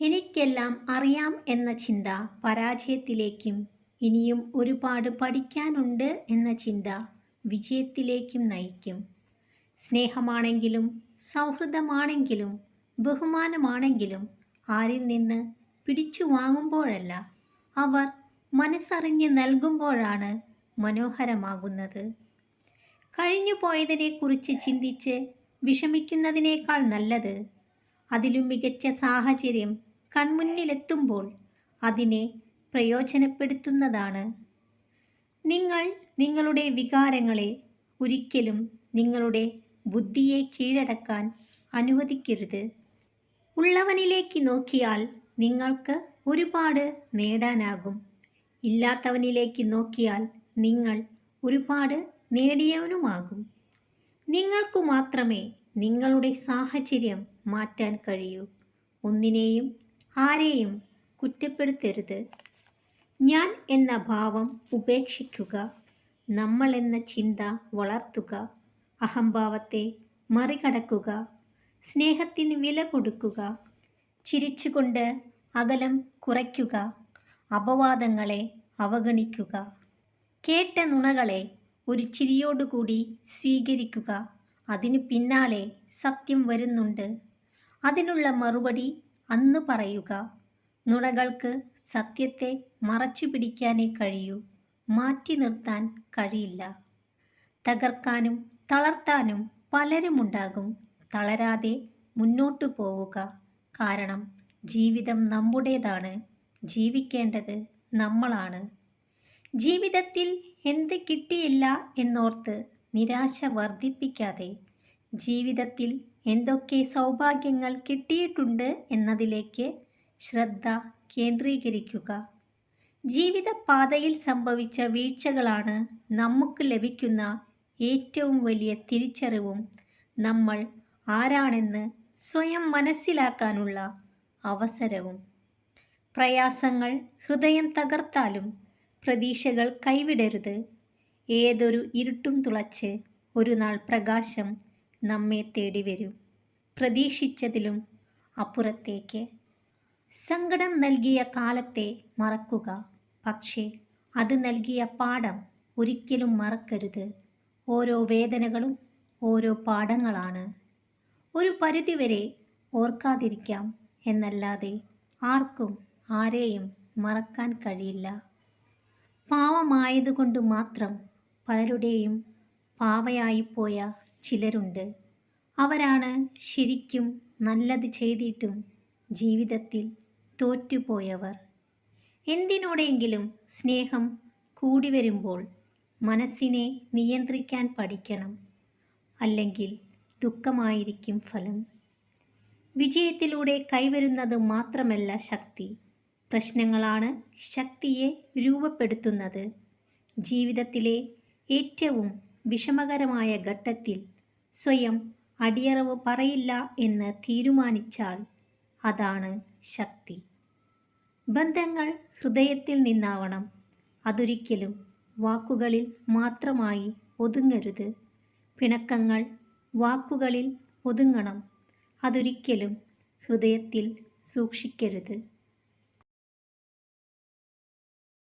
എനിക്കെല്ലാം അറിയാം എന്ന ചിന്ത പരാജയത്തിലേക്കും ഇനിയും ഒരുപാട് പഠിക്കാനുണ്ട് എന്ന ചിന്ത വിജയത്തിലേക്കും നയിക്കും. സ്നേഹമാണെങ്കിലും സൗഹൃദമാണെങ്കിലും ബഹുമാനമാണെങ്കിലും ആരിൽ നിന്ന് പിടിച്ചു വാങ്ങുമ്പോഴല്ല അവർ മനസ്സറിഞ്ഞ് നൽകുമ്പോഴാണ് മനോഹരമാകുന്നത്. കഴിഞ്ഞു പോയതിനെക്കുറിച്ച് ചിന്തിച്ച് വിഷമിക്കുന്നതിനേക്കാൾ നല്ലത് അതിലും മികച്ച സാഹചര്യം കൺമുന്നിലെത്തുമ്പോൾ അതിനെ പ്രയോജനപ്പെടുത്തുന്നതാണ്. നിങ്ങൾ നിങ്ങളുടെ വികാരങ്ങളെ ഒരിക്കലും നിങ്ങളുടെ ബുദ്ധിയെ കീഴടക്കാൻ അനുവദിക്കരുത്. ഉള്ളവനിലേക്ക് നോക്കിയാൽ നിങ്ങൾക്ക് ഒരുപാട് നേടാനാകും. ഇല്ലാത്തവനിലേക്ക് നോക്കിയാൽ നിങ്ങൾ ഒരുപാട് നേടിയവനുമാകും. നിങ്ങൾക്കു മാത്രമേ നിങ്ങളുടെ സാഹചര്യം മാറ്റാൻ കഴിയൂ. ഒന്നിനെയും ആരെയും കുറ്റപ്പെടുത്തരുത്. ഞാൻ എന്ന ഭാവം ഉപേക്ഷിക്കുക നമ്മൾ എന്ന ചിന്ത വളർത്തുക അഹംഭാവത്തെ മറികടക്കുക സ്നേഹത്തിന് വില കൊടുക്കുക ചിരിച്ചുകൊണ്ട് അകലം കുറയ്ക്കുക അപവാദങ്ങളെ അവഗണിക്കുക കേട്ട നുണകളെ ഒരു ചിരിയോടുകൂടി സ്വീകരിക്കുക അതിനു പിന്നാലെ സത്യം വരുന്നുണ്ട്. അതിനുള്ള മറുപടി അന്ന് പറയുക നുണകൾക്ക് സത്യത്തെ മറച്ചു പിടിക്കാനേ കഴിയൂ മാറ്റി നിർത്താൻ കഴിയില്ല. തകർക്കാനും തളർത്താനും പലരുമുണ്ടാകും. തളരാതെ മുന്നോട്ടു പോവുക കാരണം ജീവിതം നമ്മുടേതാണ് ജീവിക്കേണ്ടത് നമ്മളാണ്. ജീവിതത്തിൽ എന്ത് കിട്ടിയില്ല എന്നോർത്ത് നിരാശ വർദ്ധിപ്പിക്കാതെ ജീവിതത്തിൽ എന്തൊക്കെ സൗഭാഗ്യങ്ങൾ കിട്ടിയിട്ടുണ്ട് എന്നതിലേക്ക് ശ്രദ്ധ കേന്ദ്രീകരിക്കുക. ജീവിതപാതയിൽ സംഭവിച്ച വീഴ്ചകളാണ് നമുക്ക് ലഭിക്കുന്ന ഏറ്റവും വലിയ തിരിച്ചറിവും. നമ്മൾ ആരാണെന്ന് സ്വയം മനസ്സിലാക്കാനുള്ള അവസരവും. പ്രയാസങ്ങൾ ഹൃദയം തകർത്താലും പ്രതീക്ഷകൾ കൈവിടരുത്. ഏതൊരു ഇരുട്ടും തുളച്ച് ഒരു നാൾ പ്രകാശം നമ്മെ തേടി വരും. പ്രതീക്ഷിച്ചതിലും അപ്പുറത്തേക്ക്. സങ്കടം നൽകിയ കാലത്തെ മറക്കുക. പക്ഷേ അത് നൽകിയ പാഠം ഒരിക്കലും മറക്കരുത്. ഓരോ വേദനകളും ഓരോ പാഠങ്ങളാണ്. ഒരു പരിധിവരെ ഓർക്കാതിരിക്കാം എന്നല്ലാതെ ആർക്കും ആരെയും മറക്കാൻ കഴിയില്ല. പാവമായതുകൊണ്ട് മാത്രം പലരുടെയും പാവയായിപ്പോയ ചിലരുണ്ട്. അവരാണ് ശരിക്കും നല്ലത് ചെയ്തിട്ടും ജീവിതത്തിൽ തോറ്റുപോയവർ. എന്തിനോടെങ്കിലും സ്നേഹം കൂടി വരുമ്പോൾ മനസ്സിനെ നിയന്ത്രിക്കാൻ പഠിക്കണം. അല്ലെങ്കിൽ ദുഃഖമായിരിക്കും ഫലം. വിജയത്തിലൂടെ കൈവരുന്നത് മാത്രമല്ല ശക്തി. പ്രശ്നങ്ങളാണ് ശക്തിയെ രൂപപ്പെടുത്തുന്നത്. ജീവിതത്തിലെ ഏറ്റവും വിഷമകരമായ ഘട്ടത്തിൽ സ്വയം അടിയറവ് പറയില്ല എന്ന് തീരുമാനിച്ചാൽ അതാണ് ശക്തി. ബന്ധങ്ങൾ ഹൃദയത്തിൽ നിന്നാവണം. അതൊരിക്കലും വാക്കുകളിൽ മാത്രമായി ഒതുങ്ങരുത്. പിണക്കങ്ങൾ വാക്കുകളിൽ ഒതുങ്ങണം. അതൊരിക്കലും ഹൃദയത്തിൽ സൂക്ഷിക്കരുത്.